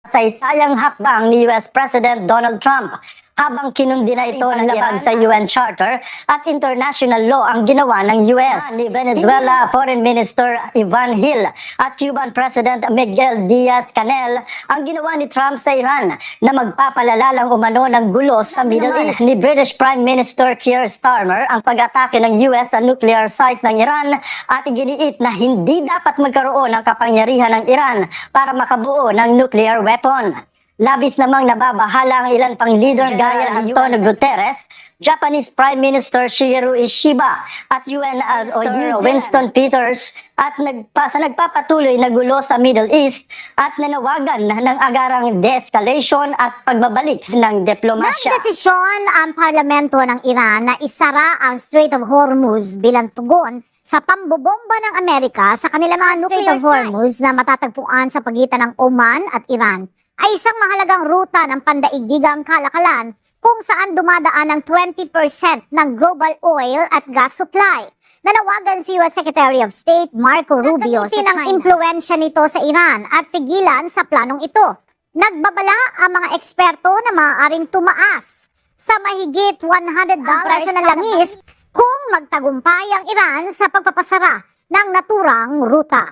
Saysayang hakbang ni US President Donald Trump habang kinundi na ito ng labag sa UN Charter at international law ang ginawa ng US. Ni Venezuela Foreign Minister Ivan Hill at Cuban President Miguel Diaz-Canel ang ginawa ni Trump sa Iran na magpapalala lang umano ng gulo sa Middle East. Ni British Prime Minister Keir Starmer ang pag-atake ng US sa nuclear site ng Iran at iginiit na hindi dapat magkaroon ng kapangyarihan ng Iran para makabuo ng nuclear weapon. Labis namang nababahala ang ilan pang leader gaya ni Antonio Guterres, Japanese Prime Minister Shigeru Ishiba at UN uh, o Winston Peters at nagpa, sa nagpapatuloy na gulo sa Middle East at nanawagan ng agarang de-escalation at pagbabalik ng diplomasya. Nagdesisyon ang parlamento ng Iran na isara ang Strait of Hormuz bilang tugon sa pambobomba ng Amerika sa kanilang mga of Hormuz na matatagpuan sa pagitan ng Oman at Iran ay isang mahalagang ruta ng pandaigdigang kalakalan kung saan dumadaan ang 20% ng global oil at gas supply. Nanawagan si US Secretary of State Marco Rubio sa ng impluensya nito sa Iran at pigilan sa planong ito. Nagbabala ang mga eksperto na maaaring tumaas sa mahigit 100 dollars na langis kung magtagumpay ang Iran sa pagpapasara ng naturang ruta.